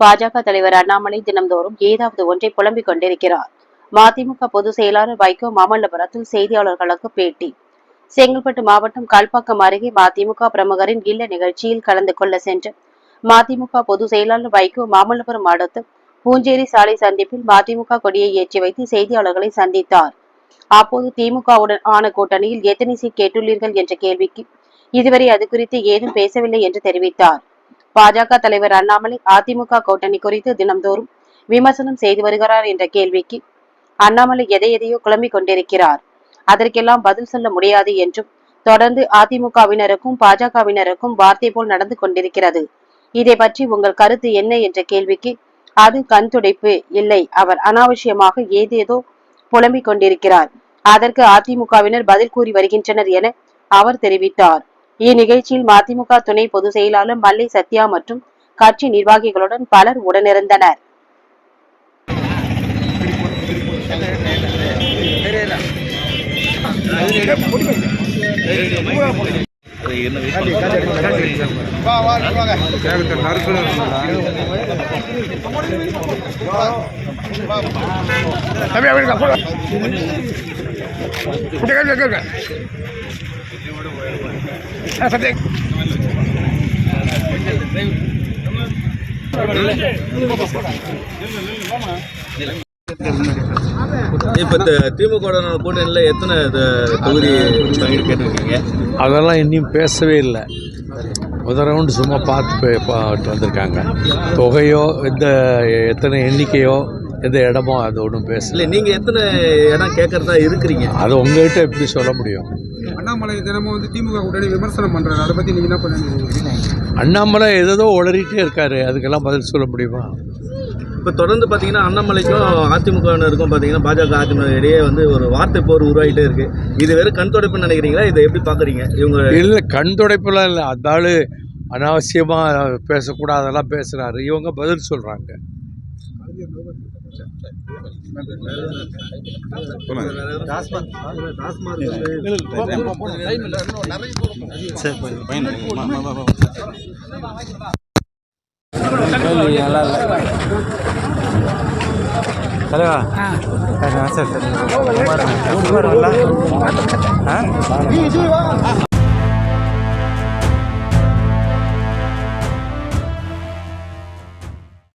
பாஜக தலைவர் அண்ணாமலை தினம்தோறும் ஏதாவது ஒன்றை புலம்பிக் கொண்டிருக்கிறார். மதிமுக பொதுச் செயலாளர் வைகோ மாமல்லபுரத்தில் செய்தியாளர்களுக்கு பேட்டி. செங்கல்பட்டு மாவட்டம் கல்பாக்கம் அருகே மதிமுக பிரமுகரின் இல்ல நிகழ்ச்சியில் கலந்து கொள்ள சென்று மதிமுக பொதுச் செயலாளர் வைகோ மாமல்லபுரம் அடுத்து பூஞ்சேரி சாலை சந்திப்பில் மதிமுக கொடியை ஏற்றி வைத்து செய்தியாளர்களை சந்தித்தார். அப்போது திமுகவுடன் ஆன கூட்டணியில் எத்தனை சீட் கேட்டுள்ளீர்கள் என்ற கேள்விக்கு இதுவரை அது குறித்து ஏதும் பேசவில்லை என்று தெரிவித்தார். பாஜக தலைவர் அண்ணாமலை அதிமுக கூட்டணி குறித்து தினம்தோறும் விமர்சனம் செய்து வருகிறார் என்ற கேள்விக்கு அண்ணாமலை எதை எதையோ குழம்பிக் கொண்டிருக்கிறார். அதற்கெல்லாம் பதில் சொல்ல முடியாது என்றும் தொடர்ந்து அதிமுகவினருக்கும் பாஜகவினருக்கும் வார்த்தை போல் நடந்து கொண்டிருக்கிறது. இதை பற்றி உங்கள் கருத்து என்ன என்ற கேள்விக்கு அது கண் துடைப்பு இல்லை. அவர் அனாவசியமாக ஏதேதோ புலம்பிக் கொண்டிருக்கிறார். அதற்கு அதிமுகவினர் பதில் கூறி வருகின்றனர் என அவர் தெரிவித்தார். இந்நிகழ்ச்சியில் மதிமுக துணை பொதுச் செயலாளர் மல்லை சத்யா மற்றும் கட்சி நிர்வாகிகளுடன் பலர் உடனிருந்தனர் அது என்ன விஷயம் சேலத்தை நறுக்கணும் இப்ப திமுக கூட்டணியில் எத்தனை தொகுதி கேட்டிருக்கீங்க? அதெல்லாம் இன்னும் பேசவே இல்லை. முதல் ரவுண்டு சும்மா பார்த்து வந்திருக்காங்க. தொகையோ எந்த எத்தனை எண்ணிக்கையோ எந்த இடமோ அது ஒன்றும் பேசல. இல்ல நீங்க எத்தனை இடம் கேட்கறதா இருக்கிறீங்க? அது உங்ககிட்ட எப்படி சொல்ல முடியும்? அண்ணாமலை தினமும் வந்து திமுக கூட்டணி விமர்சனம் பண்றாரு. அதை பத்தி நீங்க என்ன பண்ணுறீங்க அண்ணாமலை ஏதோ உளறிட்டே இருக்காரு. அதுக்கெல்லாம் பதில் சொல்ல முடியுமா? இப்ப தொடர்ந்து பாத்தீங்கன்னா அண்ணாமலைக்கும் அதிமுகவினருக்கும் பாத்தீங்கன்னா பாஜக அதிமுக இடையே வந்து ஒரு வார்த்தை போர் உருவாகிட்டே இருக்கு. இது வெறும் கண் துடைப்புன்னு நினைக்கிறீங்களா? இதை எப்படி பாக்குறீங்க? இவங்க இல்லை கண் துடைப்பெல்லாம் இல்லை. ஆள் அனாவசியமாக பேசக்கூடாதெல்லாம் பேசுகிறாரு இவங்க பதில் சொல்கிறாங்க Halo. Ah. Ah.